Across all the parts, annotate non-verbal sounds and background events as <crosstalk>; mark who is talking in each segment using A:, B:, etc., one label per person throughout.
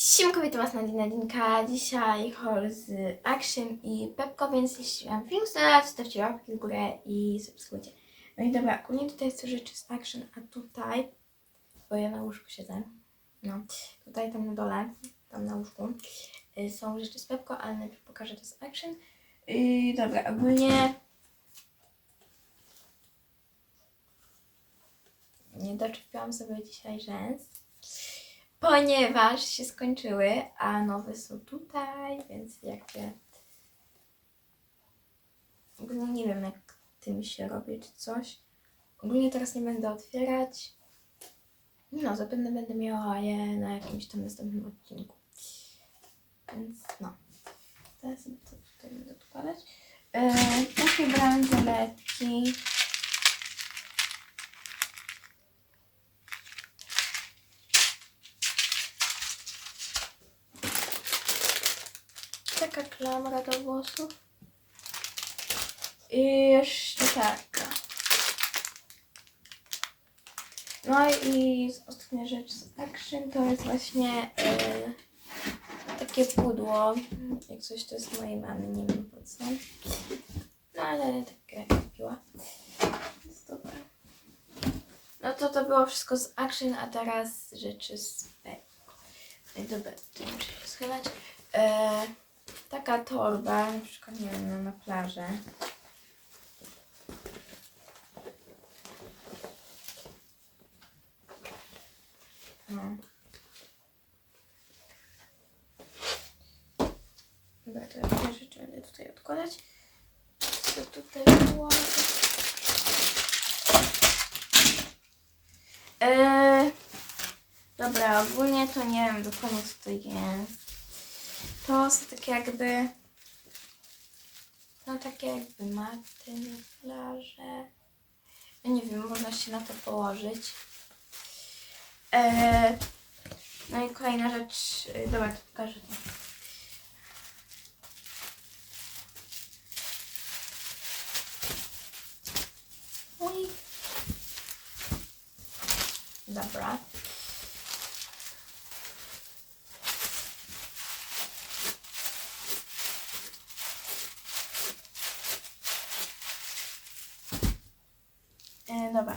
A: Siemka, witam was Nadina Dinka. Dzisiaj haul z Action i Pepko, więc jeśli wam film spodobał, zostawcie łapki w górę i subskrybujcie. No i dobra, ogólnie tutaj są rzeczy z Action, a tutaj, bo ja na łóżku siedzę, no, tutaj tam na dole, tam na łóżku, y, są rzeczy z Pepko, ale najpierw pokażę to z Action. I dobra, ogólnie nie doczepiłam sobie dzisiaj rzęs ponieważ się skończyły, a nowe są tutaj, więc jakby ogólnie nie wiem jak tym się robi czy coś. Ogólnie teraz nie będę otwierać. No, zapewne będę miała je na jakimś tam następnym odcinku. Więc no. Teraz to tutaj będę odkładać. E, takie bransoletki. Taka klamra do włosów. I jeszcze taka. No i ostatnia rzecz z Action to jest właśnie e, takie pudło. Jak coś to jest mojej mamy, nie wiem po co. No ale takie kupiła. Jest dobre. No to to było wszystko z Action, a teraz rzeczy z Pepko. No i dobra, to muszę się schylać. E, taka torba, na przykład nie wiem, na plażę. No. Dobra, te rzeczy będę tutaj odkładać. Co tutaj było? Eee, dobra, ogólnie to nie wiem dokładnie co to jest. To są takie jakby. No takie jakby maty na plażę. No nie wiem, można się na to położyć. Eee, no i kolejna rzecz. e, Dobra, to pokażę to. Dobra. E, dobra.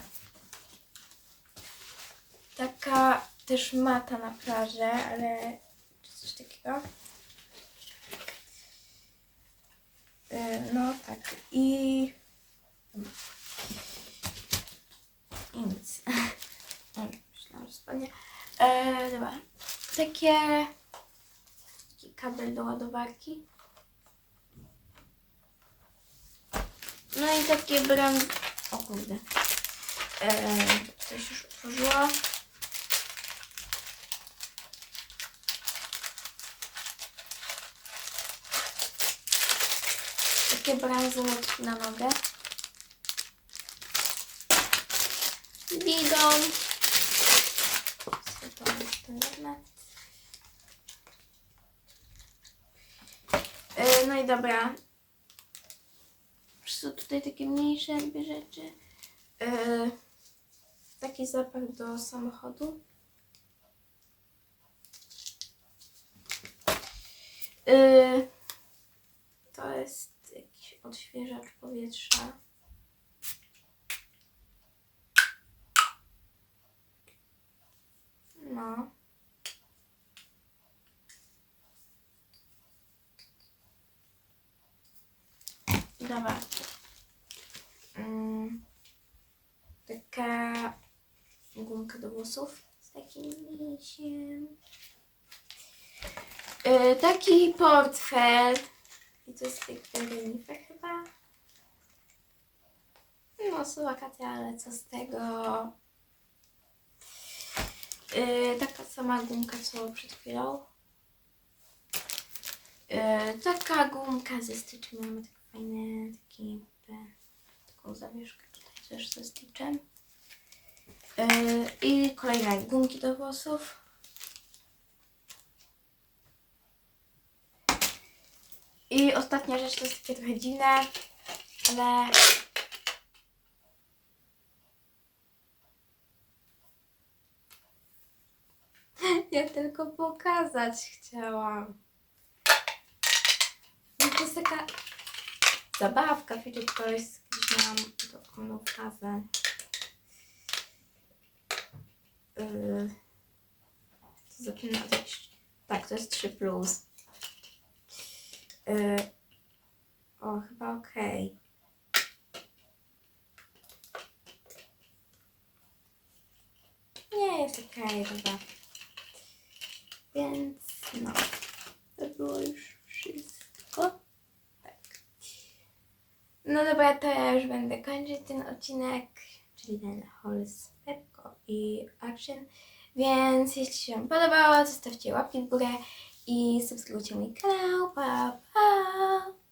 A: Taka też mata na plażę, ale coś takiego. E, no tak. I. I nic. <laughs> Myślałam, że spadnie. E, dobra. Takie. Taki kabel do ładowarki. No i takie bram... O kurde. Eee, coś już Takie bransoletki na nogę. Jednak? Eee, no i dobra. Są tutaj takie mniejsze jakby rzeczy. Eee, taki zapach do samochodu. Eee, to jest jakiś odświeżacz powietrza. No. Dobra. Mm, taka gumka do włosów z takim lisiem. Yy, taki portfel. I to jest renifer chyba. No, są wakacje, ale co z tego? Yy, taka sama gumka, co przed chwilą. Yy, taka gumka ze styczem. Mamy tak fajne, taki, jakby, taką zawieszkę tutaj też ze stitchem. Yy, I kolejne gumki do włosów. I ostatnia rzecz to jest takie trochę dziwne, ale <laughs> jak tylko pokazać chciałam. No to jest taka zabawka, fidget toys. Gdzieś miałam taką fazę. Yy, to. Tak, to jest 3 plus. O, chyba okej. Nie, jest okej chyba. Więc no, to było już wszystko. Tak. No dobra, to ja już będę kończyć ten odcinek, czyli ten haul z Pepko i Action. Więc jeśli się podobało, zostawcie łapki w górę i subskrybujcie mój kanał. Pa, pa!